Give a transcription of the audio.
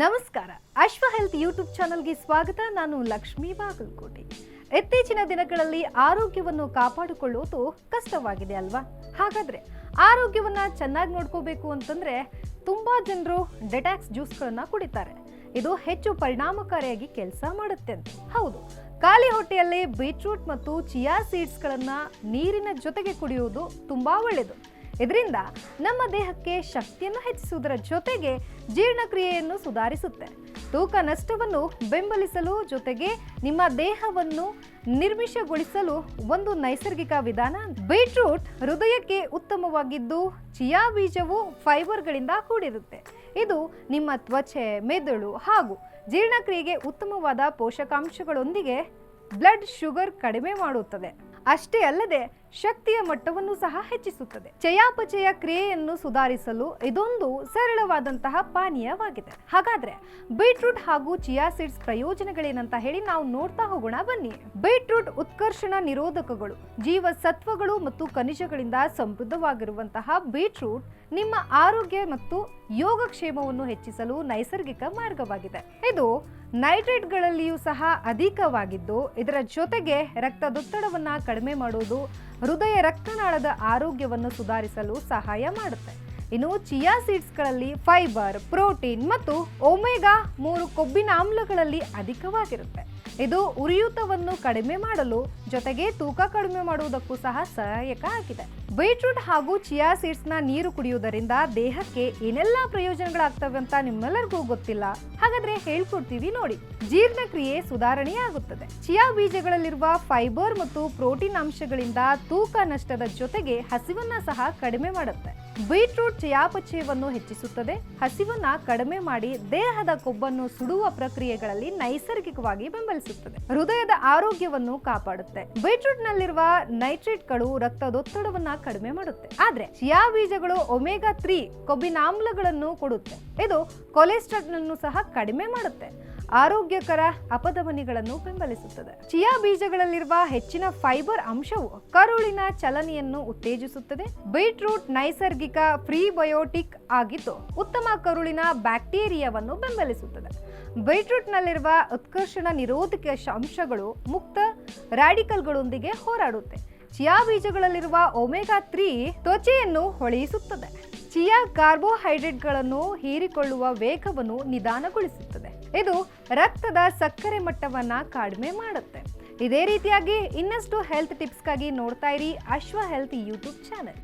ನಮಸ್ಕಾರ. ಅಶ್ವ health YouTube ಚಾನಲ್ಗೆ ಸ್ವಾಗತ. ನಾನು ಲಕ್ಷ್ಮೀ ಬಾಗಲಕೋಟೆ. ಇತ್ತೀಚಿನ ದಿನಗಳಲ್ಲಿ ಆರೋಗ್ಯವನ್ನು ಕಾಪಾಡಿಕೊಳ್ಳುವುದು ಕಷ್ಟವಾಗಿದೆ ಅಲ್ವಾ? ಹಾಗಾದ್ರೆ ಆರೋಗ್ಯವನ್ನ ಚೆನ್ನಾಗಿ ನೋಡ್ಕೋಬೇಕು ಅಂತಂದ್ರೆ ತುಂಬಾ ಜನರು ಡೆಟಾಕ್ಸ್ ಜ್ಯೂಸ್ಗಳನ್ನ ಕುಡಿತಾರೆ. ಇದು ಹೆಚ್ಚು ಪರಿಣಾಮಕಾರಿಯಾಗಿ ಕೆಲಸ ಮಾಡುತ್ತೆ ಅಂತ. ಹೌದು. ಖಾಲಿ ಹೊಟ್ಟೆಯಲ್ಲಿ ಬೀಟ್ರೂಟ್ ಮತ್ತು ಚಿಯಾ ಸೀಡ್ಸ್ಗಳನ್ನ ನೀರಿನ ಜೊತೆಗೆ ಕುಡಿಯುವುದು ತುಂಬಾ ಒಳ್ಳೆಯದು ಇದರಿಂದ ನಮ್ಮ ದೇಹಕ್ಕೆ ಶಕ್ತಿಯನ್ನು ಹೆಚ್ಚಿಸುವುದರ ಜೊತೆಗೆ ಜೀರ್ಣಕ್ರಿಯೆಯನ್ನು ಸುಧಾರಿಸುತ್ತೆ. ತೂಕ ನಷ್ಟವನ್ನು ಬೆಂಬಲಿಸಲು ಜೊತೆಗೆ ನಿಮ್ಮ ದೇಹವನ್ನು ನಿರ್ಮಿಷಗೊಳಿಸಲು ಒಂದು ನೈಸರ್ಗಿಕ ವಿಧಾನ ಬೀಟ್ರೂಟ್ ಹೃದಯಕ್ಕೆ ಉತ್ತಮವಾಗಿದ್ದು, ಚಿಯಾ ಬೀಜವು ಫೈಬರ್ಗಳಿಂದ ಕೂಡಿರುತ್ತೆ. ಇದು ನಿಮ್ಮ ತ್ವಚೆ, ಮೆದುಳು ಹಾಗೂ ಜೀರ್ಣಕ್ರಿಯೆಗೆ ಉತ್ತಮವಾದ ಪೋಷಕಾಂಶಗಳೊಂದಿಗೆ ಬ್ಲಡ್ ಶುಗರ್ ಕಡಿಮೆ ಮಾಡುತ್ತದೆ. ಅಷ್ಟೇ ಅಲ್ಲದೆ ಶಕ್ತಿಯ ಮಟ್ಟವನ್ನು ಸಹ ಹೆಚ್ಚಿಸುತ್ತದೆ. ಚಯಾಪಚಯ ಕ್ರಿಯೆಯನ್ನು ಸುಧಾರಿಸಲು ಇದೊಂದು ಸರಳವಾದಂತಹ ಪಾನೀಯವಾಗಿದೆ. ಹಾಗಾದ್ರೆ ಬೀಟ್ರೂಟ್ ಹಾಗೂ ಚಿಯಾ ಸೀಡ್ಸ್ ಪ್ರಯೋಜನಗಳೇನಂತ ಹೇಳಿ ನಾವು ನೋಡ್ತಾ ಹೋಗೋಣ. ಬನ್ನಿ. ಬೀಟ್ರೂಟ್ ಉತ್ಕರ್ಷಣ ನಿರೋಧಕಗಳು, ಜೀವಸತ್ವಗಳು ಮತ್ತು ಖನಿಜಗಳಿಂದ ಸಮೃದ್ಧವಾಗಿರುವಂತಹ ಬೀಟ್ರೂಟ್ ನಿಮ್ಮ ಆರೋಗ್ಯ ಮತ್ತು ಯೋಗಕ್ಷೇಮವನ್ನು ಹೆಚ್ಚಿಸಲು ನೈಸರ್ಗಿಕ ಮಾರ್ಗವಾಗಿದೆ. ಇದು ನೈಟ್ರೇಟ್ಗಳಲ್ಲಿಯೂ ಸಹ ಅಧಿಕವಾಗಿದ್ದು, ಇದರ ಜೊತೆಗೆ ರಕ್ತದೊತ್ತಡವನ್ನು ಕಡಿಮೆ ಮಾಡುವುದು ಹೃದಯ ರಕ್ತನಾಳದ ಆರೋಗ್ಯವನ್ನು ಸುಧಾರಿಸಲು ಸಹಾಯ ಮಾಡುತ್ತೆ. ಇನ್ನು ಚಿಯಾ ಸೀಡ್ಸ್ಗಳಲ್ಲಿ ಫೈಬರ್, ಪ್ರೋಟೀನ್ ಮತ್ತು ಒಮೆಗಾ ಮೂರು ಕೊಬ್ಬಿನ ಆಮ್ಲಗಳಲ್ಲಿ ಅಧಿಕವಾಗಿರುತ್ತೆ. ಇದು ಉರಿಯೂತವನ್ನು ಕಡಿಮೆ ಮಾಡಲು ಜೊತೆಗೆ ತೂಕ ಕಡಿಮೆ ಮಾಡುವುದಕ್ಕೂ ಸಹ ಸಹಾಯಕ ಆಗಿದೆ. ಬೀಟ್ರೂಟ್ ಹಾಗೂ ಚಿಯಾ ಸೀಡ್ಸ್ನ ನೀರು ಕುಡಿಯುವುದರಿಂದ ದೇಹಕ್ಕೆ ಏನೆಲ್ಲ ಪ್ರಯೋಜನಗಳಾಗ್ತವೆ ಅಂತ ನಿಮ್ಮೆಲ್ಲರಿಗೂ ಗೊತ್ತಿಲ್ಲ. ಹಾಗಾದ್ರೆ ಹೇಳ್ಕೊಡ್ತೀವಿ ನೋಡಿ. ಜೀರ್ಣಕ್ರಿಯೆ ಸುಧಾರಣೆಯಾಗುತ್ತದೆ. ಚಿಯಾ ಬೀಜಗಳಲ್ಲಿರುವ ಫೈಬರ್ ಮತ್ತು ಪ್ರೋಟೀನ್ ಅಂಶಗಳಿಂದ ತೂಕ ನಷ್ಟದ ಜೊತೆಗೆ ಹಸಿವನ್ನ ಸಹ ಕಡಿಮೆ ಮಾಡುತ್ತೆ. ಬೀಟ್ರೂಟ್ ಚಯಾಪಚಯವನ್ನು ಹೆಚ್ಚಿಸುತ್ತದೆ. ಹಸಿವನ್ನ ಕಡಿಮೆ ಮಾಡಿ ದೇಹದ ಕೊಬ್ಬನ್ನು ಸುಡುವ ಪ್ರಕ್ರಿಯೆಗಳಲ್ಲಿ ನೈಸರ್ಗಿಕವಾಗಿ ಬೆಂಬಲಿಸುತ್ತದೆ. ಹೃದಯದ ಆರೋಗ್ಯವನ್ನು ಕಾಪಾಡುತ್ತೆ. ಬೀಟ್ರೂಟ್ ನಲ್ಲಿರುವ ನೈಟ್ರೇಟ್ಗಳು ರಕ್ತದೊತ್ತಡವನ್ನ ಕಡಿಮೆ ಮಾಡುತ್ತೆ. ಆದ್ರೆ ಚಿಯಾ ಬೀಜಗಳು ಒಮೆಗಾ ತ್ರೀ ಕೊಬ್ಬಿನಾಮ್ಲಗಳನ್ನು ಕೊಡುತ್ತೆ. ಇದು ಕೊಲೆಸ್ಟ್ರಾಲ್ ಅನ್ನು ಸಹ ಕಡಿಮೆ ಮಾಡುತ್ತೆ. ಆರೋಗ್ಯಕರ ಅಪಧಮನಿಗಳನ್ನು ಬೆಂಬಲಿಸುತ್ತದೆ. ಚಿಯಾ ಬೀಜಗಳಲ್ಲಿರುವ ಹೆಚ್ಚಿನ ಫೈಬರ್ ಅಂಶವು ಕರುಳಿನ ಚಲನೆಯನ್ನು ಉತ್ತೇಜಿಸುತ್ತದೆ. ಬೀಟ್ರೂಟ್ ನೈಸರ್ಗಿಕ ಪ್ರೀಬಯೋಟಿಕ್ ಆಗಿದ್ದು ಉತ್ತಮ ಕರುಳಿನ ಬ್ಯಾಕ್ಟೀರಿಯಾವನ್ನು ಬೆಂಬಲಿಸುತ್ತದೆ. ಬೀಟ್ರೂಟ್ನಲ್ಲಿರುವ ಉತ್ಕರ್ಷಣ ನಿರೋಧಕ ಅಂಶಗಳು ಮುಕ್ತ ರ್ಯಾಡಿಕಲ್ಗಳೊಂದಿಗೆ ಹೋರಾಡುತ್ತೆ. ಚಿಯಾ ಬೀಜಗಳಲ್ಲಿರುವ ಒಮೆಗಾ ತ್ರೀ ತ್ವಚೆಯನ್ನು ಹೊಳೆಯಿಸುತ್ತದೆ. ಚಿಯಾ ಕಾರ್ಬೋಹೈಡ್ರೇಟ್ಗಳನ್ನು ಹೀರಿಕೊಳ್ಳುವ ವೇಗವನ್ನು ನಿಧಾನಗೊಳಿಸುತ್ತದೆ. ಇದು ರಕ್ತದ ಸಕ್ಕರೆ ಮಟ್ಟವನ್ನ ಕಡಿಮೆ ಮಾಡುತ್ತೆ. ಇದೇ ರೀತಿಯಾಗಿ ಇನ್ನಷ್ಟು ಹೆಲ್ತ್ ಟಿಪ್ಸ್ಗಾಗಿ ನೋಡ್ತಾ ಇರಿ ಅಶ್ವ ಹೆಲ್ತ್ ಯೂಟ್ಯೂಬ್ ಚಾನೆಲ್